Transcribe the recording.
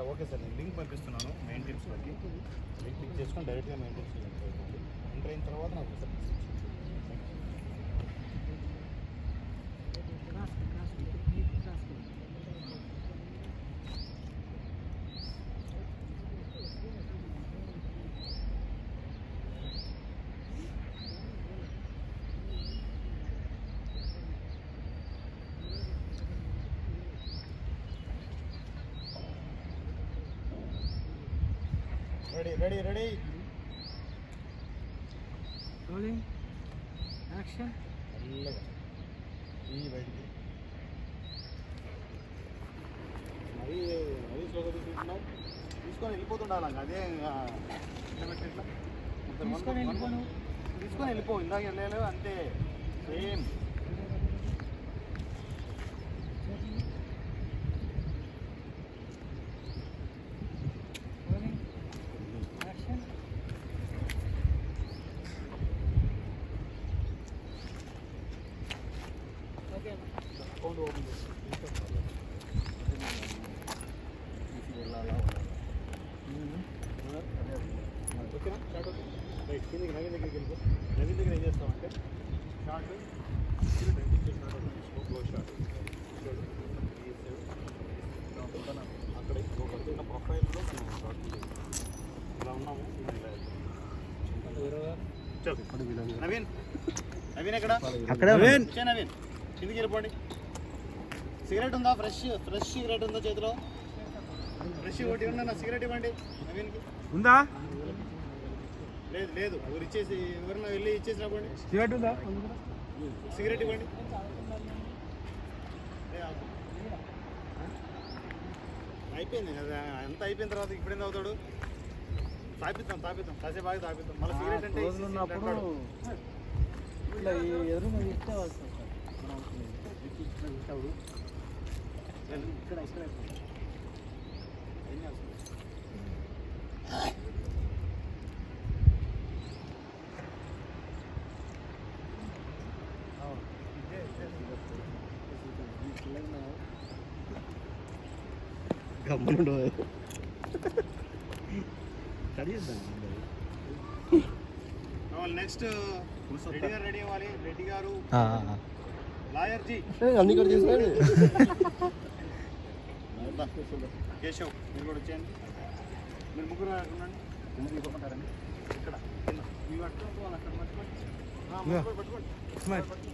Yeah, okay sir నేను link పంపిస్తున్నాను main టీమ్స్లోకి లింక్. క్లిక్ చేసుకొని డైరెక్ట్గా మెయిన్ టిప్స్ ఎంటర్ అయిన తర్వాత నాకు sir ready ready ready rolling action ఈ బయటికి మరీ మరీ స్లోగా తీసుకుంటున్నావు తీసుకొని వెళ్ళిపోతుండాలి అదే తీసుకొని వెళ్ళిపోను. తీసుకొని వెళ్ళిపో. ఇందాక వెళ్ళలేదు అంతే same rolling action okay account open ఓకేనా స్టార్ట్ ఓకే రైట్ కిందకి నవీన్. దగ్గరికి వెళ్ళిపో నవీన్. దగ్గర ఏం చేస్తామంటే షార్ట్ షార్ట్ అక్కడే ఒక ప్రొఫైల్లో మనం షార్ట్ ఇలా ఉన్నాము. నవీన్. నవీన్ ఎక్కడ అక్కడే నవీన్ నవీన్. కిందికి వెళ్ళిపోండి. సిగరెట్ ఉందా? ఫ్రెష్ ఫ్రెష్ సిగరెట్ ఉందా చేతిలో? ఫ్రెష్ ఒకటి ఉన్నా సిగరెట్ ఇవ్వండి. నవీన్కి. ఉందా? లేదు లేదు. ఎవరు ఇచ్చేసి ఎవరన్నా వెళ్ళి ఇచ్చేసి రాబండి సిగరెట్ ఉందా? సిగరెట్ ఇవ్వండి. ఏ. అయిపోయింది. కదా అంత అయిపోయిన తర్వాత ఇప్పుడేం తాగుతాడు? తాపిద్దాం తాపిద్దాం. కాసేపు ఆగి తాపిద్దాం. మళ్ళీ సిగరెట్ అంటే రోజులు ఉన్నప్పుడు ఇట్లా ఈ ఎదురుగా ఇస్తే వస్తుంది సార్ ఇక్కడ ఇక్కడ గమ్మనుండు నెక్స్ట్ రెడ్డి గారు రెడీ అవ్వాలి రెడ్డి గారు లాయర్ జీ అన్ని కూడా చేసినాడు కేశవ్ మీరు కూడా వచ్చేయండి మీరు ముగ్గురు ఉండండి. ఎందుకు ఇవ్వమంటారండి. ఇక్కడ మీ పట్టుకోండి వాళ్ళు అక్కడ. పట్టుకోండి.